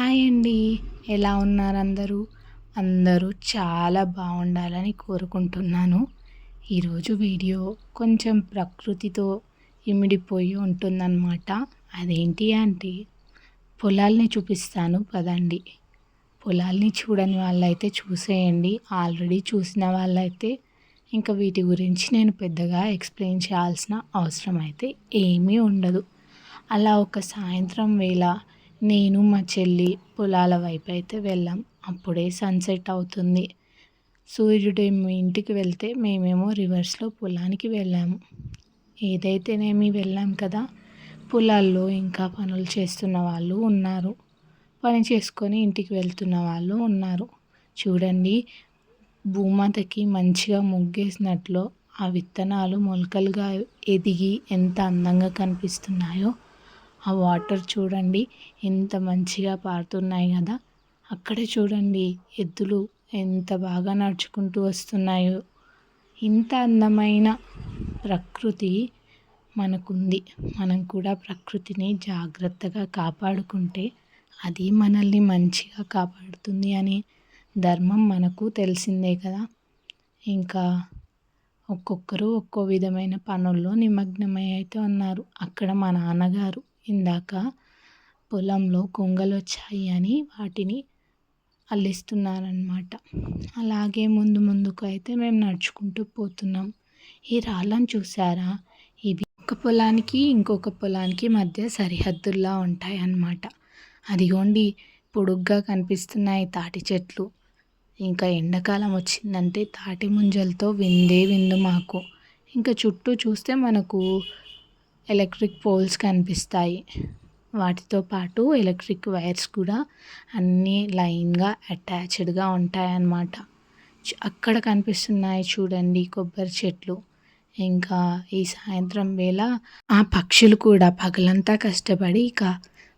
Hi అండి. ఎలా ఉన్నారు అందరూ? అందరూ చాలా బాగుండాలని కోరుకుంటున్నాను. ఈరోజు వీడియో కొంచెం ప్రకృతితో ఇమిడిపోయి ఉంటుందన్నమాట. అదేంటి అంటే పొలాల్ని చూపిస్తాను పదండి. పొలాల్ని చూడని వాళ్ళైతే చూసేయండి. ఆల్రెడీ చూసిన వాళ్ళైతే ఇంకా వీటి గురించి నేను పెద్దగా ఎక్స్ప్లెయిన్ చేయాల్సిన అవసరం అయితే ఏమీ ఉండదు. అలా ఒక సాయంత్రం వేళ నేను మా చెల్లి పొలాల వైపు అయితే వెళ్ళాం. అప్పుడే సన్సెట్ అవుతుంది. సూర్యుడేమో ఇంటికి వెళ్తే మేమేమో రివర్స్లో పొలానికి వెళ్ళాము. ఏదైతేనేమి వెళ్ళాం కదా! పొలాల్లో ఇంకా పనులు చేస్తున్న వాళ్ళు ఉన్నారు. పని చేసుకొని ఇంటికి వెళ్తున్న వాళ్ళు ఉన్నారు. చూడండి భూమాతకి మంచిగా ముగ్గేసినట్లు ఆ విత్తనాలు మొలకలుగా ఎదిగి ఎంత అందంగా కనిపిస్తున్నాయో! ఆ వాటర్ చూడండి ఎంత మంచిగా పారుతున్నాయి కదా. అక్కడే చూడండి ఎద్దులు ఎంత బాగా నడుచుకుంటూ వస్తున్నాయో. ఇంత అందమైన ప్రకృతి మనకుంది. మనం కూడా ప్రకృతిని జాగ్రత్తగా కాపాడుకుంటే అది మనల్ని మంచిగా కాపాడుతుంది అనే ధర్మం మనకు తెలిసిందే కదా. ఇంకా ఒక్కొక్కరు ఒక్కో విధమైన పనుల్లో నిమగ్నమై అయితే ఉన్నారు. అక్కడ మా నాన్నగారు ఇందాక పొలంలో కొంగలు వచ్చాయి అని వాటిని అల్లిస్తున్నారనమాట అలాగే ముందు ముందుకు అయితే మేము నడుచుకుంటూ పోతున్నాం. ఈ రాళ్ళను చూసారా ఇవి ఒక పొలానికి ఇంకొక పొలానికి మధ్య సరిహద్దుల్లా ఉంటాయి అన్నమాట అదిగోండి పొడుగ్గా కనిపిస్తున్నాయి తాటి చెట్లు. ఇంకా ఎండాకాలం వచ్చిందంటే తాటి ముంజలతో విందే విందు మాకు. ఇంకా చుట్టూ చూస్తే మనకు ఎలక్ట్రిక్ పోల్స్ కనిపిస్తాయి. వాటితో పాటు ఎలక్ట్రిక్ వైర్స్ కూడా అన్నీ లైన్గా అటాచ్డ్గా ఉంటాయన్నమాట. అక్కడ కనిపిస్తున్నాయి చూడండి కొబ్బరి చెట్లు. ఇంకా ఈ సాయంత్రం వేళ ఆ పక్షులు కూడా పగలంతా కష్టపడి ఇక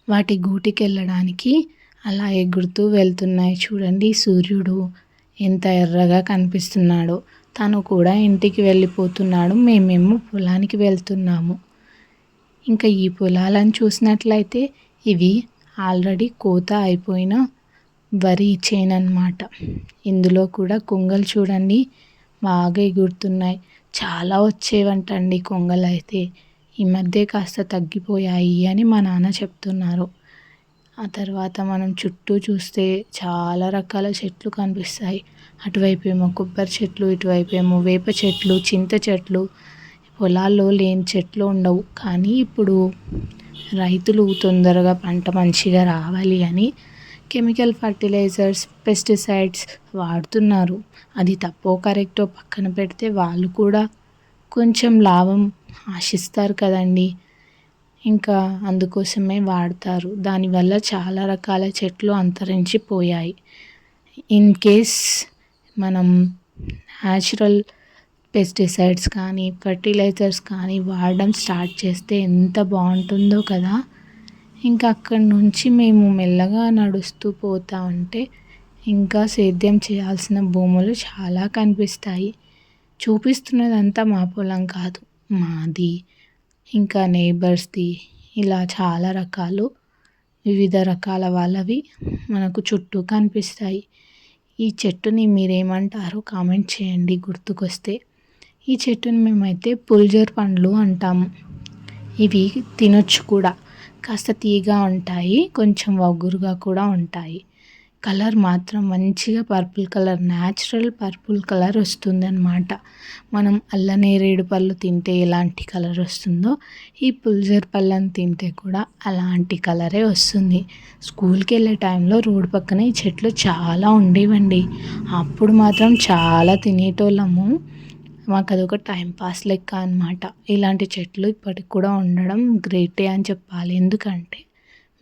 వాటి గూటికి వెళ్ళడానికి అలా ఎగురుతూ వెళ్తున్నాయి చూడండి సూర్యుడు. ఎంత ఎర్రగా కనిపిస్తున్నాడో. తను కూడా ఇంటికి వెళ్ళిపోతున్నాడు. మేమేమో పొలానికి వెళ్తున్నాము. ఇంకా ఈ పొలాలను చూసినట్లయితే ఇవి ఆల్రెడీ కోత అయిపోయిన వరి చేను అనమాట ఇందులో కూడా కొంగలు చూడండి బాగా ఎగురుతున్నాయి. చాలా వచ్చేవంటండి కొంగలు అయితే. ఈ మధ్య కాస్త తగ్గిపోయాయి అని మా నాన్న చెప్తున్నారు. ఆ తర్వాత మనం చుట్టూ చూస్తే చాలా రకాల చెట్లు కనిపిస్తాయి. అటువైపు ఏమో కొబ్బరి చెట్లు ఇటువైపు ఏమో వేప చెట్లు చింత చెట్లు పొలాల్లో లేని చెట్లు ఉండవు. కానీ ఇప్పుడు రైతులు తొందరగా పంట మంచిగా రావాలి అని కెమికల్ ఫర్టిలైజర్స్ పెస్టిసైడ్స్ వాడుతున్నారు. అది తప్పో కరెక్టో పక్కన పెడితే వాళ్ళు కూడా కొంచెం లాభం ఆశిస్తారు కదండి. ఇంకా అందుకోసమే వాడతారు. దానివల్ల చాలా రకాల చెట్లు అంతరించిపోయాయి. ఇన్ కేస్ మనం న్యాచురల్ పెస్టిసైడ్స్ కానీ ఫర్టిలైజర్స్ కానీ వాడడం స్టార్ట్ చేస్తే ఎంత బాగుంటుందో కదా. ఇంకా అక్కడి నుంచి మేము మెల్లగా నడుస్తూ పోతా ఉంటే ఇంకా సేద్యం చేయాల్సిన భూములు చాలా కనిపిస్తాయి. చూపిస్తున్నదంతా మా పొలం కాదు మాది. ఇంకా నేబర్స్ది ఇలా చాలా రకాలు వివిధ రకాల వాళ్ళవి మనకు చుట్టూ కనిపిస్తాయి. ఈ చెట్టుని మీరేమంటారో కామెంట్ చేయండి గుర్తుకొస్తే. ఈ చెట్టుని మేమైతే పుల్జర్ పండ్లు అంటాము. ఇవి తినొచ్చు కూడా. కాస్త తీగా ఉంటాయి కొంచెం వగురుగా కూడా ఉంటాయి. కలర్ మాత్రం మంచిగా purple colour natural purple colour వస్తుందన్నమాట. మనం అల్లనేరేడు పళ్ళు తింటే ఎలాంటి కలర్ వస్తుందో ఈ పుల్జర్ పళ్ళని తింటే కూడా అలాంటి కలరే వస్తుంది. స్కూల్కి వెళ్ళే టైంలో రోడ్డు పక్కన ఈ చెట్లు చాలా ఉండేవండి. అప్పుడు మాత్రం చాలా తినేటోళ్ళము. మాకు అదొక టైంపాస్ లెక్క అనమాట ఇలాంటి చెట్లు ఇప్పటికి కూడా ఉండడం గ్రేటే అని చెప్పాలి. ఎందుకంటే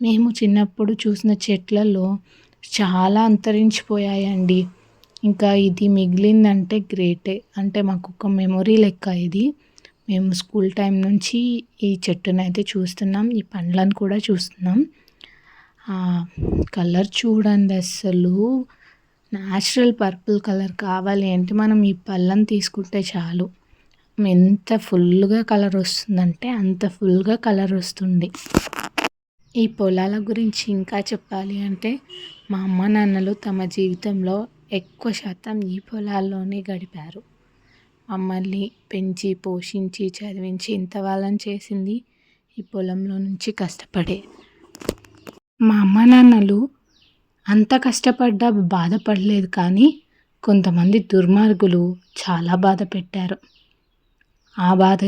మేము చిన్నప్పుడు చూసిన చెట్లలో చాలా అంతరించిపోయాయండి. ఇంకా ఇది మిగిలిందంటే గ్రేటే అంటే మాకు ఒక మెమొరీ లెక్క ఇది. మేము స్కూల్ టైం నుంచి ఈ చెట్టును అయితే చూస్తున్నాం. ఈ పండ్లను కూడా చూస్తున్నాం. కలర్ చూడండి అసలు న్యాచురల్ పర్పుల్ కలర్ కావాలి అంటే మనం ఈ పళ్ళని తీసుకుంటే చాలు. ఎంత ఫుల్గా కలర్ వస్తుందంటే అంత ఫుల్గా కలర్ వస్తుంది. ఈ పొలాల గురించి ఇంకా చెప్పాలి అంటే మా అమ్మ నాన్నలు తమ జీవితంలో ఎక్కువ శాతం ఈ పొలాల్లోనే గడిపారు. మమ్మల్ని పెంచి పోషించి చదివించి ఇంత వాళ్ళని చేసింది ఈ పొలంలో నుంచి కష్టపడే. మా అమ్మ నాన్నలు అంత కష్టపడ్డా బాధపడలేదు కానీ కొంతమంది దుర్మార్గులు చాలా బాధ పెట్టారు. ఆ బాధ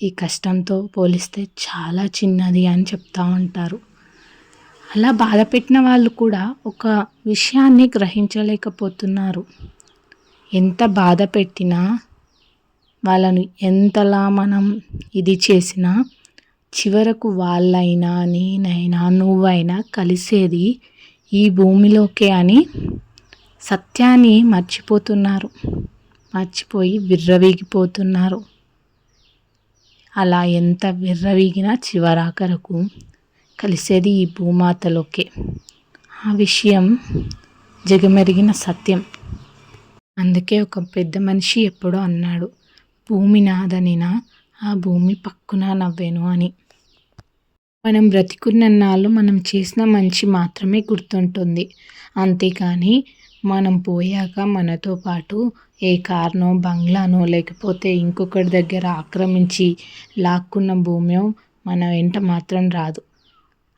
ఈ కష్టంతో పోలిస్తే చాలా చిన్నది అని చెప్తా ఉంటారు. అలా బాధ పెట్టిన వాళ్ళు కూడా ఒక విషయాన్ని గ్రహించలేకపోతున్నారు. ఎంత బాధ పెట్టినా వాళ్ళను ఎంతలా మనం ఇది చేసినా చివరకు వాళ్ళైనా నేనైనా నువ్వైనా కలిసేది ఈ భూమిలోకే అని సత్యాన్ని మర్చిపోతున్నారు. మర్చిపోయి విర్రవీగిపోతున్నారు. అలా ఎంత విర్రవీగినా చివరాఖరకు కలిసేది ఈ భూమాతలోకే. ఆ విషయం జగమెరిగిన సత్యం. అందుకే ఒక పెద్ద మనిషి ఎప్పుడో అన్నాడు భూమి నాదనినా ఆ భూమి పక్కున నవ్వేను అని. మనం బ్రతికున్నన్నాళ్ళు మనం చేసిన మంచి మాత్రమే గుర్తుంటుంది. అంతేకాని మనం పోయాక మనతో పాటు ఏ కార్నో బంగ్లానో లేకపోతే ఇంకొకటి దగ్గర ఆక్రమించి లాక్కున్న భూమో మన వెంట మాత్రం రాదు.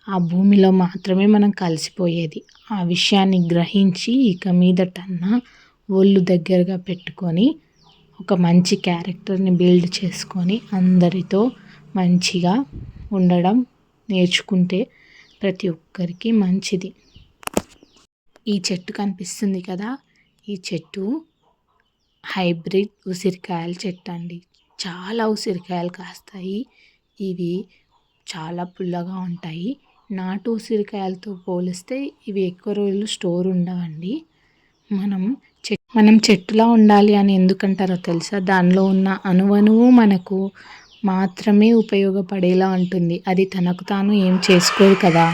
ఆ భూమిలో మాత్రమే మనం కలిసిపోయేది. ఆ విషయాన్ని గ్రహించి ఇక మీదటన్నా ఒళ్ళు దగ్గరగా పెట్టుకొని ఒక మంచి క్యారెక్టర్ని బిల్డ్ చేసుకొని అందరితో మంచిగా ఉండడం నేర్చుకుంటే ప్రతి ఒక్కరికి మంచిది. ఈ చెట్టు కనిపిస్తుంది కదా? ఈ చెట్టు హైబ్రిడ్ ఉసిరికాయల చెట్టు అండి. చాలా ఉసిరికాయలు కాస్తాయి. ఇవి చాలా పుల్లగా ఉంటాయి. నాటు ఉసిరికాయలతో పోలిస్తే ఇవి ఎక్కువ రోజులు స్టోర్ ఉండవండి. మనం చె మనం చెట్టులా ఉండాలి అని ఎందుకంటారో తెలుసా? దానిలో ఉన్న అణువణువు మనకు మాత్రమే ఉపయోగపడేలా ఉంటుంది అది తనకు తాను ఏం చేసుకోదు కదా?